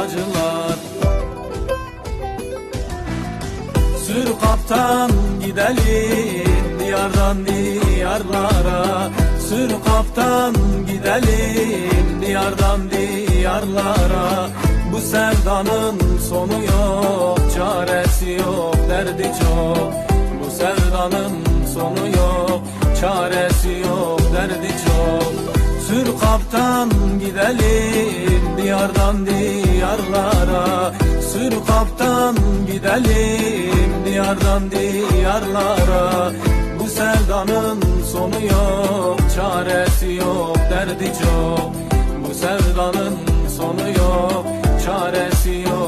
acılar. Sür kaptan gidelim diyardan diyarlara. Sür kaptan gidelim diyardan diyarlara. Bu sevdanın sonu yok çaresi yok derdi çok. Bu sevdanın sonu yok çaresi yok derdi çok. Sür kaptan gidelim diyardan diyarlara Sür kaptan gidelim diyardan diyarlara. Bu sevdanın sonu yok çaresi yok derdi çok. Bu sevdanın sonu yok çaresi yok